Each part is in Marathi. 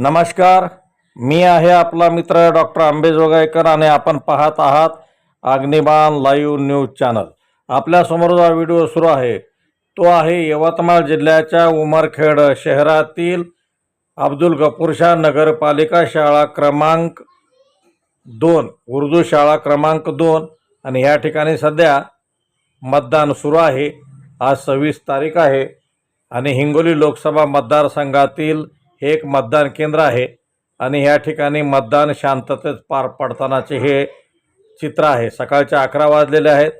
नमस्कार. मी आहे आपला मित्र डॉक्टर आंबेजोगाईकर आणि आपण पाहत आहात अग्निबाण लाईव्ह न्यूज चॅनल. आपल्यासमोर जो व्हिडिओ सुरू आहे तो आहे यवतमाळ जिल्ह्याच्या उमरखेड शहरातील अब्दुल गफूरशाह नगरपालिका शाळा क्रमांक दोन उर्दू शाळा क्रमांक दोन आणि या ठिकाणी सध्या मतदान सुरू आहे. आज सव्वीस तारीख आहे आणि हिंगोली लोकसभा मतदारसंघातील हे एक मतदान केंद्र आहे. आणि या ठिकाणी मतदान शांततेत पार पडतानाचे हे चित्र आहे. सकाळचे अकरा वाजलेले आहेत.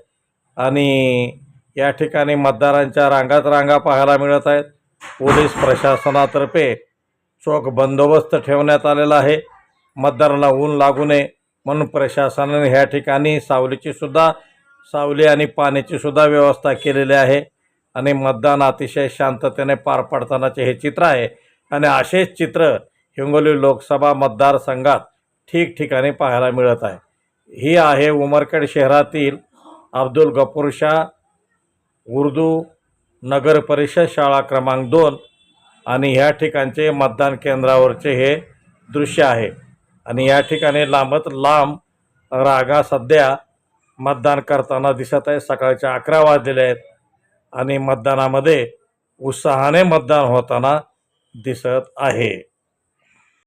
आणि या ठिकाणी मतदारांच्या रांगात रांगा पाहायला मिळत आहेत. पोलीस प्रशासनातर्फे चोख बंदोबस्त ठेवण्यात आलेला आहे. मतदारांना ऊन लागू नये म्हणून प्रशासनाने ह्या ठिकाणी सावलीची सुद्धा सावली आणि पाण्याची सुद्धा व्यवस्था केलेली आहे. आणि मतदान अतिशय शांततेने पार पडतानाचे हे चित्र आहे. आणि असेच चित्र हिंगोली लोकसभा मतदारसंघात ठिकठिकाणी पाहायला मिळत आहे. ही आहे उमरखेड शहरातील अब्दुल गफूर शाह उर्दू नगर परिषद शाळा क्रमांक दोन आणि ह्या ठिकाणचे मतदान केंद्रावरचे हे दृश्य आहे. आणि या ठिकाणी लांबत लांब रागा सध्या मतदान करताना दिसत आहे. सकाळच्या अकरा वाजलेले आहेत आणि मतदानामध्ये उत्साहाने मतदान होताना दिसत आहे.